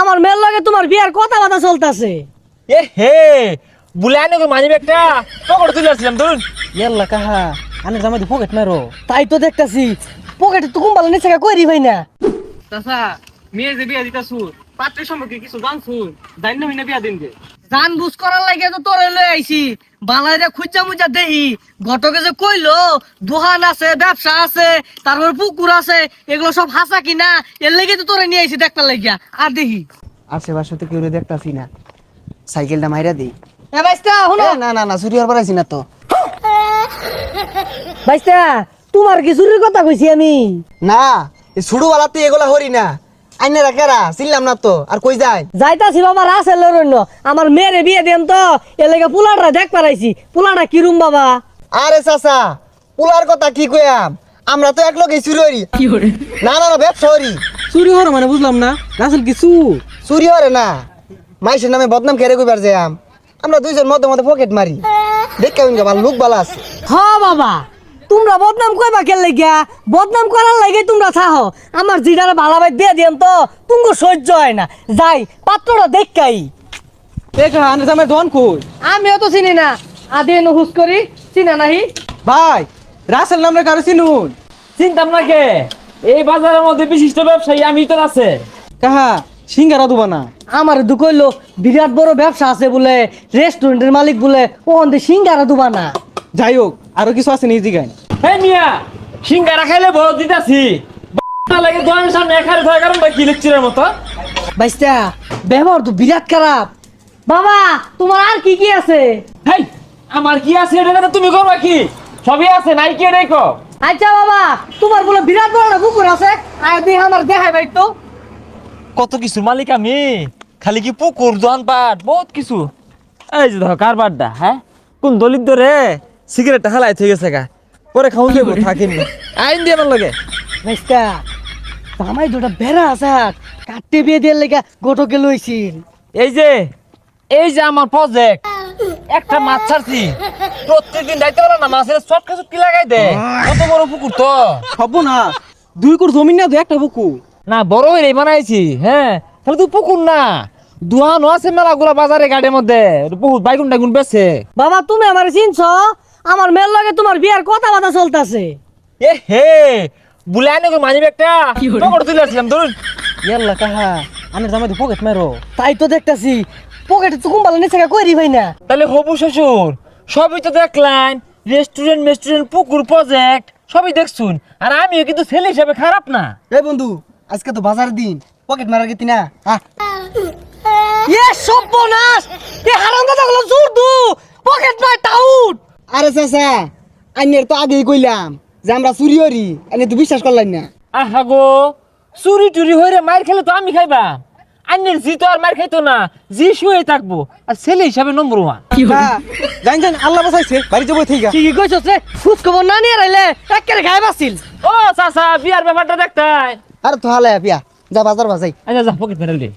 আমার মেয়ের লগে তোমার বিয়ার কথা বাতা চলতেছে। এ হে বুলাই নাকি মানি ব্যাগটা পকেট তুলে আসছিলাম ধরুন। ইয়াল্লা কাহা আনে জামাই পকেট মারো। তাই তো দেখতাছি পকেটে তো কুম্বালা নিচে কইরি ভাই না। চাচা মেয়ে যে বিয়া দিতা সুর পাত্রের সম্পর্কে কিছু জান সুর জানি না হইনা বিয়া দিন গে জান বুঝ করার লাগে তো তোরে লই আইছি। বালাইরে খুঁজা মুজা দেহি। ঘটকে যে কইলো দোকান আছে ব্যবসা আছে তারপর পুকুর আছে এগুলো সব হাসা কিনা? এর লেগে তো তোরে নিয়ে আইছি দেখতে লাগিয়া। আর দেখি আশেপাশে তো কেউ দেখতাছি না। সাইকেলটা মাইরা দিই। এ বাইস্তা না না না চুরি হওয়ার পারাইছি না তো। বাইস্তা তোমার কি চুরির কথা কইছি আমি? না এই ছুড়ুওয়ালাতে এগুলা হরি না। আইনে রাখেরা চিনলাম না তো আর কই যায়? যাইতাছি বাবা রাসে লরণ্য আমার মেয়েরে বিয়ে দেন তো এর লেগে পুলাটা দেখ পারাইছি। পুলাটা কিরুম বাবা? আরে চাচা পুলার কথা কি কইয়াম? আমরা তো এক লগে চুরি হরি। না না না ব্যবসা হরি। চুরি হর মানে বুঝলাম না। রাসেল কিছু চুরি হরে না। মাইসের নামে বদনাম কেড়ে কইবার যাম আমরা দুইজন মধ্যে মধ্যে পকেট মারি। দেখে উনকে ভালো লোক ভালো আছে। হ বাবা। তোমরা বদনাম কইবা কেন লাগিয়া? বদনাম করার লাগে তোমরা থাহ আমার জিডারে ভালাবাই দিয়ে দিন তো তুমি সহ্য হয় না। যাই পাত্রটা দেখাই। এ কাহা আনে দোয়ান কই? আমিও তো চিনি না। আদি হুস করি চিনা নাহি? ভাই রাসেল নামে কারও চিনুন? চিন্তাম না কে? এই বাজারের মধ্যে বিশিষ্ট ব্যবসায়ী আমি তো আছে। কাহা সিঙ্গারা দুবা না? আমার দুঃখ হইল বিরাট বড় ব্যবসা আছে বলে রেস্টুরেন্টের মালিক বলে ওখান থেকে সিঙ্গারা দুবা না। যাই হোক আরও কিছু আছে নিজি গাই হে মিয়া সিঙ্গারা খাইলে বড় দিতাছি। লাগে দোকানের সামনে এখানে থাকার কারণ কি লেকচারের মতো? বাইস্তা ব্যবহার তো বিরাট খারাপ। বাবা তোমার আর কি কি আছে? হেই আমার কি আছে এটা তুমি করবা কি? সবই আছে নাই কি রেখো আচ্ছা বাবা তোমার বলে বিরাট বড় একটা পুকুর আছে। আর দিয়ে আমার দেখাই ভাই তো। কত কিছু মালিক আমি? খালি কি পুকুর দোয়ান পাট বহুত কিছু। এই যে দেখো কারবারটা হ্যাঁ? কোন দলিত ধরে সিগারেটটা হালাই থেকে গেছে গা। পরে খাউন দেবো থাকিনি আইন দিয়ে আমার লগে। বাইস্তা জামাই দুটা বেড়া আছে। কাটতে বিয়ে দিয়ে লেগা গোটকে লইছিল এই যে এই যে আমার প্রজেক্ট একটা মাছ ছাড়ছি। প্রত্যেকদিন দায়িত্ব বলো না মাছের চটকা চটকি লাগাই দে? কত বড় পুকুর তো? হব না দুই কোর জমি না দুই একটা পুকুর। না বড় হইলে বানাইছি হ্যাঁ? তাহলে তো পুকুর না। দুহানো আছে মেলাগুলা বাজারে গাড়ির মধ্যে। বহুত বাইগুন টাইগুন বেছে। বাবা তুমি আমার চিনছ? আমার মেয়ের লগে তোমার বিয়ার কথা বাতা চলতেছে। এ হে বুলাই নাকি মানি ব্যাগটা পকেটে তুলে ধরুন। ইয়াল্লা কাহা আনে জামাই পকেট মারো তাই তো দেখতাছি পকেটে তো কুম্বালা নিচে কইরি ভাই না। তাহলে হবু শ্বশুর সবই তো দেখলেন রেস্টুরেন্ট মেস্টুরেন্ট পুকুর প্রজেক্ট সবই দেখছুন। আর আমিও কিন্তু ছেলে হিসাবে খারাপ না। এই বন্ধু আজকে তো বাজার দিন পকেট মারার গেতি না। আহ। এ সর্বনাশ! এ হারামগুলো জোর দু! পকেট টাউট আরে চাচা আইনের তো আগেই কইলাম যে আমরা চুরি হরি আইনে তো বিশ্বাস করলাম না। আহা গো চুরি টুরি হইরে মার খেলে তো আমি খাইবা। আন্যের জি তো আর মার খাইতো না জি শুয়ে থাকব আর ছেলে হিসাবে নম্বর ওয়ান জান জান আল্লাহ বাঁচাইছে বাড়ি যাব ঠিক কি কি কইছস রে খুশ খবর না নিয়ে রাইলে একের গায়ে বাসিল ও চাচা বিয়ার ব্যাপারটা দেখতাই। আরে তো হালে পিয়া যা বাজার বাজাই। আচ্ছা যা পকেট মেরে